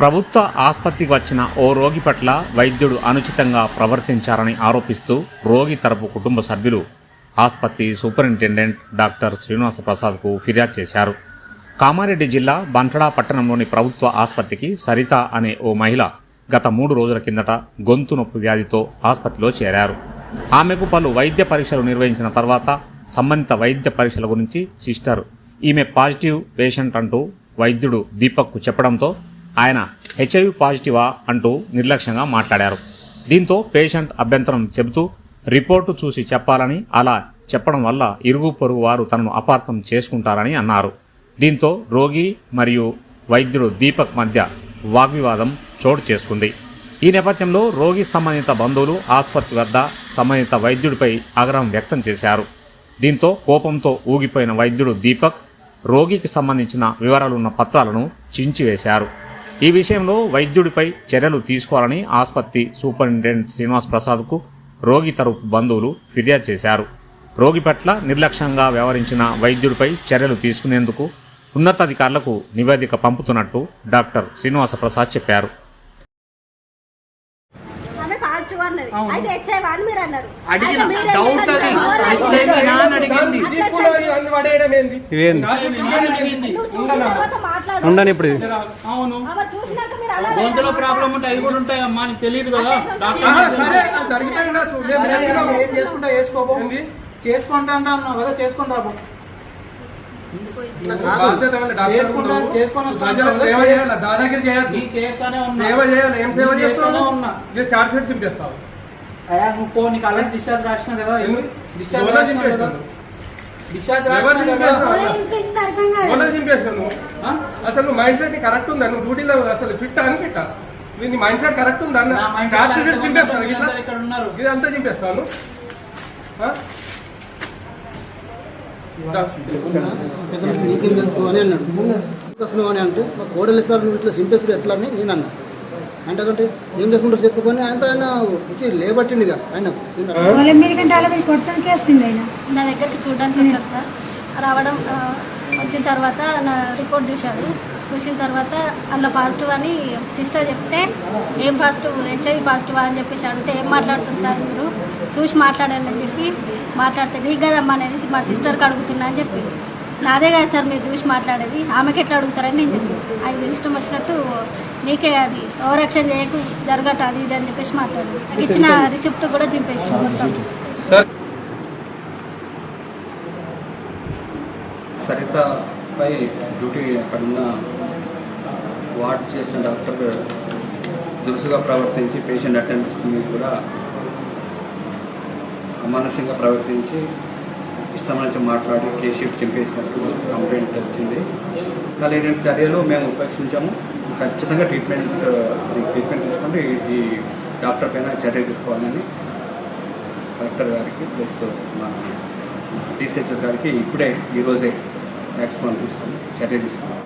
ప్రభుత్వ ఆసుపత్రికి వచ్చిన ఓ రోగి పట్ల వైద్యుడు అనుచితంగా ప్రవర్తించారని ఆరోపిస్తూ రోగి తరపు కుటుంబ సభ్యులు ఆసుపత్రి సూపరింటెండెంట్ డాక్టర్ శ్రీనివాస ప్రసాద్కు ఫిర్యాదు చేశారు. కామారెడ్డి జిల్లా బంటడా పట్టణంలోని ప్రభుత్వ ఆసుపత్రికి సరిత అనే ఓ మహిళ గత మూడు రోజుల కిందట గొంతు నొప్పి వ్యాధితో ఆసుపత్రిలో చేరారు. ఆమెకు పలు వైద్య పరీక్షలు నిర్వహించిన తర్వాత సంబంధిత వైద్య పరీక్షల గురించి సిస్టర్ ఈమె పాజిటివ్ పేషెంట్ అంటూ వైద్యుడు దీపక్కు చెప్పడంతో ఆయన హెచ్ఐవి పాజిటివా అంటూ నిర్లక్ష్యంగా మాట్లాడారు. దీంతో పేషెంట్ అభ్యంతరం చెబుతూ రిపోర్టు చూసి చెప్పాలని అలా చెప్పడం వల్ల ఇరుగు పొరుగు వారు తనను అపార్థం చేసుకుంటారని అన్నారు. దీంతో రోగి మరియు వైద్యుడు దీపక్ మధ్య వాగ్వివాదం చోటు చేసుకుంది. ఈ నేపథ్యంలో రోగి సంబంధిత బంధువులు ఆసుపత్రి వద్ద సంబంధిత వైద్యుడిపై ఆగ్రహం వ్యక్తం చేశారు. దీంతో కోపంతో ఊగిపోయిన వైద్యుడు దీపక్ రోగికి సంబంధించిన వివరాలున్న పత్రాలను చించివేశారు. ఈ విషయంలో వైద్యుడిపై చర్యలు తీసుకోవాలని ఆసుపత్రి సూపరింటెండెంట్ శ్రీనివాస్ ప్రసాద్కు రోగి తరపు బంధువులు ఫిర్యాదు చేశారు. రోగి పట్ల నిర్లక్ష్యంగా వ్యవహరించిన వైద్యుడిపై చర్యలు తీసుకునేందుకు ఉన్నతాధికారులకు నివేదిక పంపుతున్నట్టు డాక్టర్ శ్రీనివాస ప్రసాద్ చెప్పారు. అయితే హెచ్ఐవి అని మీరు అన్నారు. అడిగిన డౌట్ అది? హెచ్ఐవి అడిగింది. ఉండని ఇప్పుడు. అవును. గొంతులో ప్రాబ్లం ఉంటే అవి కూడా ఉంటాయి అమ్మా నీకు తెలియదు. కదా. ఏం చేసుకుంటా? చేసుకుంటా అంటున్నావు కదా రాబో చేసుకుంటా. చేయాలి దాదాగిరి చేయొద్దు నీ చేస్తానే ఉన్నా. సేవ చేయాలి ఏం సేవ నీ చేస్తావు? చేస్తానే ఉన్నా. ఇక చార్జ్ షీట్ తింపేస్తావు అయ్యా నువ్వు పో నీకు అలాంటి డిశ్చార్జ్ రాసిన కదా? డిశ్చార్జ్ రాసిన కదా? చింపేస్తాను? డిశ్చార్జ్ రాసిన కదా? చింపేస్తాను? ఓనర్ చింపేస్తావు నువ్వు? అసలు నువ్వు మైండ్ సెట్ కరెక్ట్ ఉందా? నువ్వు డ్యూటీలో అసలు ఫిట్ అని ఫిట్ నీ మైండ్ సెట్ కరెక్ట్ ఉందా? చార్జ్ షీట్ అందరూ ఇట్లా? ఇక్కడ ఉన్నారు. ఇది అంతా చింపేస్తాను నీకేం తెలుసు అని అన్నాడు. అంటే మా కోడలు సార్ నువ్వు ఇట్లా సింపేసుడు ఎట్లా అని నేను అన్నా. అంటే ఏం చేసుకుంటారు చేసుకోపోయి ఆయన ఆయన వచ్చి లేబట్టిండు ఇక ఆయన. వాళ్ళ మీరికంటే అలా మీరు కొట్టడానికి వేస్తుండే ఆయన నా దగ్గరికి చూడడానికి వచ్చాడు సార్ రావడం వచ్చిన తర్వాత నా రిపోర్ట్ చూశాడు. చూసిన తర్వాత అందులో పాజిటివ్ అని సిస్టర్ చెప్తే ఏం పాజిటివ్? హెచ్ఐవి పాజిటివ్ అని చెప్పేసి అడిగితే ఏం మాట్లాడుతుంది సార్ మీరు? చూసి మాట్లాడండి అని చెప్పి మాట్లాడితే నీకు కదమ్మా అనేది మా సిస్టర్కి అడుగుతున్నా అని చెప్పి. నాదే కదా సార్ మీరు చూసి మాట్లాడేది. ఆమెకి ఎట్లా అడుగుతారని నేను చెప్పి ఆయన ఇష్టం వచ్చినట్టు నీకే అది ఓవరాక్షన్ చేయకు జరగట అది ఇది అని చెప్పేసి మాట్లాడాడు నాకు ఇచ్చిన రిసిప్ట్ కూడా చింపేసి మొత్తం. సరితపై డ్యూటీ అక్కడున్న వార్డ్ చేసిన డాక్టర్ దురుసుగా ప్రవర్తించి పేషెంట్ అటెండెన్స్ మీద కూడా అమానుషంగా ప్రవర్తించి ఇష్టం నుంచి మాట్లాడి కేసు షీట్ కంప్లైంట్ వచ్చింది. మళ్ళీ చర్యలు మేము ఉపేక్షించాము. ఖచ్చితంగా ట్రీట్మెంట్ ట్రీట్మెంట్ తీసుకుంటే ఈ- ఈ డాక్టర్ పైన చర్య తీసుకోవాలని కలెక్టర్ గారికి ప్లస్ మన డిసిహెచ్ఎస్ గారికి ఇప్పుడే ఈరోజే యాక్స్ మనం తీసుకుని చర్య తీసుకున్నాం